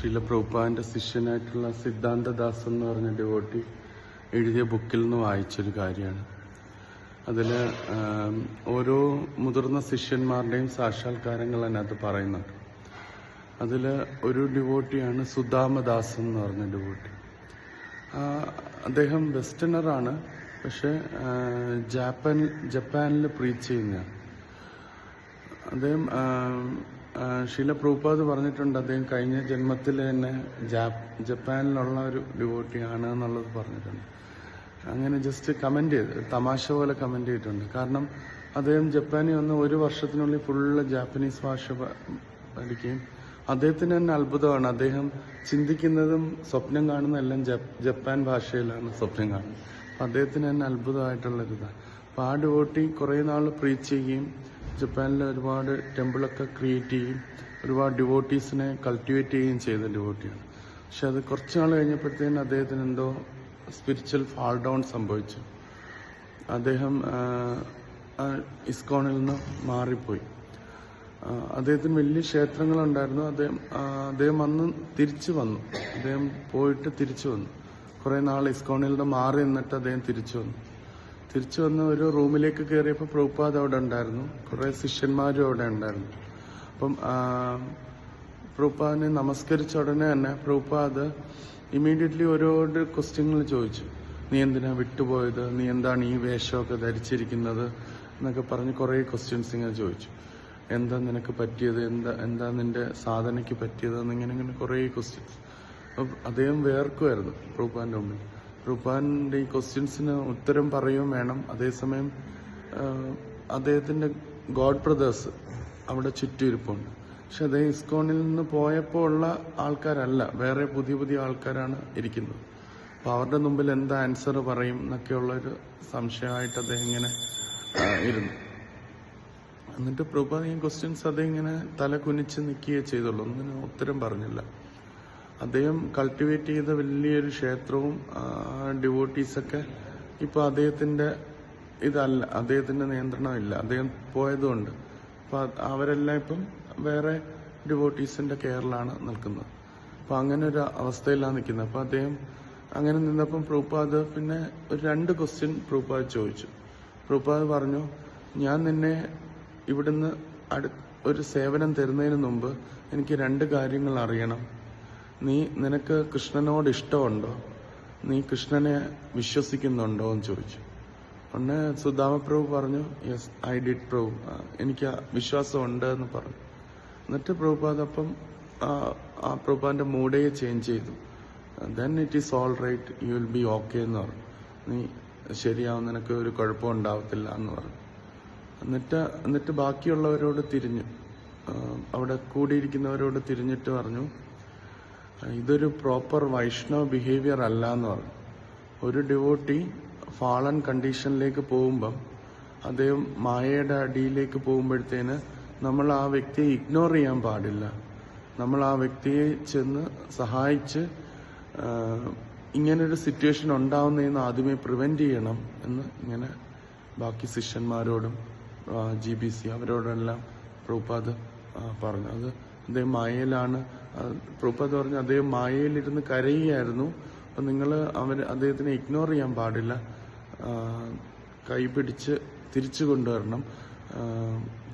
ശ്രീല പ്രഭുപാദിന്റെ ശിഷ്യനായിട്ടുള്ള സിദ്ധാന്തദാസ് എന്ന് പറഞ്ഞ ഡിവോട്ടി എഴുതിയ ബുക്കിൽ നിന്ന് വായിച്ചൊരു കാര്യമാണ്. അതിൽ ഓരോ മുതിർന്ന ശിഷ്യന്മാരുടെയും സാക്ഷാത്കാരങ്ങൾ അതിനകത്ത് പറയുന്നുണ്ട്. അതിൽ ഒരു ഡിവോട്ടിയാണ് സുദാമദാസ് എന്ന് പറഞ്ഞ ഡിവോട്ടി. അദ്ദേഹം വെസ്റ്റേണറാണ് പക്ഷെ ജാപ്പാൻ ജപ്പാനിൽ പ്രീച്ച് ചെയ്യുന്നതാണ് അദ്ദേഹം ശില പ്രൂപ്പാത് പറഞ്ഞിട്ടുണ്ട് അദ്ദേഹം കഴിഞ്ഞ ജന്മത്തിൽ തന്നെ ജാപ് ജപ്പാനിലുള്ള ഒരു ഡിവോട്ടിയാണ് എന്നുള്ളത് പറഞ്ഞിട്ടുണ്ട്. അങ്ങനെ ജസ്റ്റ് കമന്റ് ചെയ്ത് തമാശ പോലെ കമന്റ് ചെയ്തിട്ടുണ്ട്. കാരണം അദ്ദേഹം ജപ്പാനിൽ വന്ന് ഒരു വർഷത്തിനുള്ളിൽ ഫുള്ള് ജാപ്പനീസ് ഭാഷ പഠിക്കുകയും അദ്ദേഹത്തിന് തന്നെ അത്ഭുതമാണ്. അദ്ദേഹം ചിന്തിക്കുന്നതും സ്വപ്നം കാണുന്ന എല്ലാം ജപ്പാൻ ഭാഷയിലാണ് സ്വപ്നം കാണുന്നത്. അദ്ദേഹത്തിന് തന്നെ അത്ഭുതമായിട്ടുള്ള ഒരിതാണ്. അപ്പൊ ആ ഡിവോട്ടി കുറെ നാൾ പ്രീച്ച് ചെയ്യുകയും ജപ്പാനിൽ ഒരുപാട് ടെമ്പിളൊക്കെ ക്രിയേറ്റ് ചെയ്യും ഒരുപാട് ഡിവോട്ടീസിനെ കൾട്ടിവേറ്റ് ചെയ്യുകയും ചെയ്ത ഡിവോട്ടിയാണ് പക്ഷെ അത് കുറച്ച് നാൾ കഴിഞ്ഞപ്പോഴത്തേന് അദ്ദേഹത്തിന് എന്തോ സ്പിരിച്വൽ ഫാൾ ഡൗൺ സംഭവിച്ചു. അദ്ദേഹം ഇസ്കോണിൽ നിന്ന് മാറിപ്പോയി. അദ്ദേഹത്തിന് വലിയ ക്ഷേത്രങ്ങളുണ്ടായിരുന്നു. അദ്ദേഹം അദ്ദേഹം വന്ന് തിരിച്ചു വന്നു. അദ്ദേഹം പോയിട്ട് തിരിച്ചു വന്നു. കുറെ നാൾ ഇസ്കോണിൽ നിന്ന് മാറി നിന്നിട്ട് അദ്ദേഹം തിരിച്ചു വന്നു. തിരിച്ചു വന്ന് ഒരു റൂമിലേക്ക് കയറിയപ്പോൾ പ്രഭുപാദ് അവിടെ ഉണ്ടായിരുന്നു. കുറെ ശിഷ്യന്മാരും അവിടെ ഉണ്ടായിരുന്നു. അപ്പം പ്രഭുപാദിനെ നമസ്കരിച്ച ഉടനെ തന്നെ പ്രഭുപാദ് ഇമ്മീഡിയറ്റ്ലി ഒരുപാട് ക്വസ്റ്റ്യങ്ങൾ ചോദിച്ചു. നീ എന്തിനാ വിട്ടുപോയത്? നീ എന്താണ് ഈ വേഷമൊക്കെ ധരിച്ചിരിക്കുന്നത്? എന്നൊക്കെ പറഞ്ഞ് കുറേ ക്വസ്റ്റ്യൻസ് ഇങ്ങനെ ചോദിച്ചു. എന്താ നിനക്ക് പറ്റിയത്? എന്താ എന്താ നിന്റെ സാധനയ്ക്ക് പറ്റിയത്? എന്നിങ്ങനെ ഇങ്ങനെ കുറേ ക്വസ്റ്റ്യൻസ്. അപ്പം അദ്ദേഹം വേർക്കുമായിരുന്നു പ്രഭുപാദിന്റെ മുമ്പിൽ. പ്രഭുപാന്റെ ഈ ക്വസ്റ്റ്യൻസിന് ഉത്തരം പറയുകയും വേണം. അതേസമയം അദ്ദേഹത്തിന്റെ ഗോഡ് ബ്രദേഴ്സ് അവിടെ ചുറ്റും ഇരിപ്പുണ്ട് പക്ഷെ അദ്ദേഹം ഇസ്കോണിൽ നിന്ന് പോയപ്പോൾ ഉള്ള ആൾക്കാരല്ല വേറെ പുതിയ പുതിയ ആൾക്കാരാണ് ഇരിക്കുന്നത്. അപ്പൊ അവരുടെ മുമ്പിൽ എന്താ ആൻസർ പറയും എന്നൊക്കെയുള്ളൊരു സംശയമായിട്ട് അദ്ദേഹം ഇങ്ങനെ ഇരുന്നു. എന്നിട്ട് പ്രഭുപാദ് ഈ ക്വസ്റ്റ്യൻസ് അദ്ദേഹം ഇങ്ങനെ തല കുനിച്ച് നിൽക്കുകയേ ചെയ്തുള്ളൂ. ഒന്നിനും ഉത്തരം പറഞ്ഞില്ല. അദ്ദേഹം കൾട്ടിവേറ്റ് ചെയ്ത വലിയൊരു ക്ഷേത്രവും ഡിവോട്ടീസൊക്കെ ഇപ്പൊ അദ്ദേഹത്തിന്റെ ഇതല്ല അദ്ദേഹത്തിന്റെ നിയന്ത്രണമില്ല. അദ്ദേഹം പോയതുകൊണ്ട്. അപ്പൊ അവരെല്ലാം ഇപ്പം വേറെ ഡിവോട്ടീസിന്റെ കെയറിലാണ് നിൽക്കുന്നത്. അപ്പൊ അങ്ങനെ ഒരു അവസ്ഥയിലാണ് നിൽക്കുന്നത്. അപ്പൊ അദ്ദേഹം അങ്ങനെ നിന്നപ്പം പ്രൂപ്പാദ് പിന്നെ ഒരു രണ്ട് ക്വസ്റ്റ്യൻ പ്രൂപ്പാദ് ചോദിച്ചു. പ്രൂപ്പാദ് പറഞ്ഞു ഞാൻ നിന്നെ ഇവിടുന്ന് ഒരു സേവനം തരുന്നതിന് മുമ്പ് എനിക്ക് രണ്ട് കാര്യങ്ങൾ അറിയണം. നീ നിനക്ക് കൃഷ്ണനോട് ഇഷ്ടമുണ്ടോ? നീ കൃഷ്ണനെ വിശ്വസിക്കുന്നുണ്ടോ എന്ന് ചോദിച്ചു. ഉടനെ സുദാമപ്രഭു പറഞ്ഞു യെസ് ഐ ഡിഡ് പ്രഭു. എനിക്ക് വിശ്വാസം വിശ്വാസമുണ്ട് എന്ന് പറഞ്ഞു. എന്നിട്ട് പ്രഭുപാദ് അപ്പം ആ, പ്രഭുപാന്റെ മൂഡേ ചേഞ്ച് ചെയ്തു. Then it is all right you will be okay എന്ന് പറഞ്ഞു. നീ ശരിയാവും. നിനക്ക് ഒരു കുഴപ്പം ഉണ്ടാവത്തില്ല എന്ന് പറഞ്ഞു. എന്നിട്ട് എന്നിട്ട് ബാക്കിയുള്ളവരോട് തിരിഞ്ഞു. അവിടെ കൂടിയിരിക്കുന്നവരോട് തിരിഞ്ഞിട്ട് പറഞ്ഞു ഇതൊരു പ്രോപ്പർ വൈഷ്ണവ ബിഹേവിയർ അല്ല എന്ന് പറഞ്ഞു. ഒരു ഡിവോട്ടി ഫാളൻ കണ്ടീഷനിലേക്ക് പോകുമ്പം അദ്ദേഹം മായയുടെ അടിയിലേക്ക് പോകുമ്പോഴത്തേന് നമ്മൾ ആ വ്യക്തിയെ ഇഗ്നോർ ചെയ്യാൻ പാടില്ല. നമ്മൾ ആ വ്യക്തിയെ ചെന്ന് സഹായിച്ച് ഇങ്ങനൊരു സിറ്റുവേഷൻ ഉണ്ടാവുന്നതെന്ന് ആദ്യമേ പ്രിവെന്റ് ചെയ്യണം എന്ന് ഇങ്ങനെ ബാക്കി ശിഷ്യന്മാരോടും ജി ബി സി അവരോടെല്ലാം പ്രൂപ്പാദ് പറഞ്ഞു. അത് അദ്ദേഹം മായയിലാണ് ആ, പറഞ്ഞ അദ്ദേഹം മായയിലിരുന്ന് കരയുകയായിരുന്നു. അപ്പൊ നിങ്ങൾ അവർ അദ്ദേഹത്തിനെ ഇഗ്നോർ ചെയ്യാൻ പാടില്ല. കൈ പിടിച്ച് തിരിച്ചു കൊണ്ടുവരണം.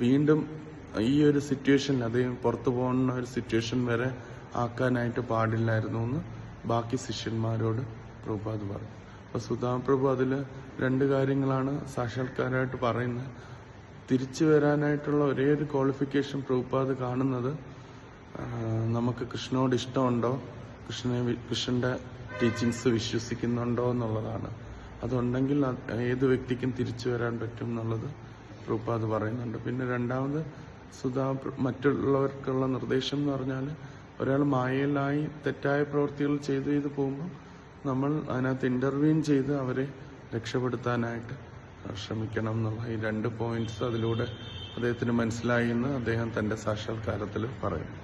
വീണ്ടും ഈ ഒരു സിറ്റുവേഷനിൽ അദ്ദേഹം പുറത്തു പോകുന്ന ഒരു സിറ്റുവേഷൻ വരെ ആക്കാനായിട്ട് പാടില്ലായിരുന്നു എന്ന് ബാക്കി ശിഷ്യന്മാരോട് പ്രഭുപാദ് പറഞ്ഞു. അപ്പൊ സുധാപ്രഭു അതിൽ രണ്ട് കാര്യങ്ങളാണ് സാക്ഷാത്കാരമായിട്ട് പറയുന്നത്. തിരിച്ചു വരാനായിട്ടുള്ള ഒരേ ഒരു ക്വാളിഫിക്കേഷൻ പ്രഭുപാദ് കാണുന്നത് നമുക്ക് കൃഷ്ണനോട് ഇഷ്ടമുണ്ടോ? കൃഷ്ണനെ കൃഷ്ണന്റെ ടീച്ചിങ്സ് വിശ്വസിക്കുന്നുണ്ടോ എന്നുള്ളതാണ്. അതുണ്ടെങ്കിൽ ഏത് വ്യക്തിക്കും തിരിച്ചു വരാൻ പറ്റും എന്നുള്ളത് പ്രൂപ്പാത് പറയുന്നുണ്ട്. പിന്നെ രണ്ടാമത് സുധാ മറ്റുള്ളവർക്കുള്ള നിർദ്ദേശം എന്ന് പറഞ്ഞാൽ ഒരാൾ മായയിലായി തെറ്റായ പ്രവൃത്തികൾ ചെയ്തു ചെയ്ത് പോകുമ്പോൾ നമ്മൾ അതിനകത്ത് ഇന്റർവ്യൂ ചെയ്ത് അവരെ രക്ഷപ്പെടുത്താനായിട്ട് ശ്രമിക്കണം എന്നുള്ള ഈ രണ്ട് പോയിന്റ്സ് അതിലൂടെ അദ്ദേഹത്തിന് മനസ്സിലായി എന്ന് അദ്ദേഹം തന്റെ സാക്ഷാത്കാരത്തിൽ പറയുന്നു.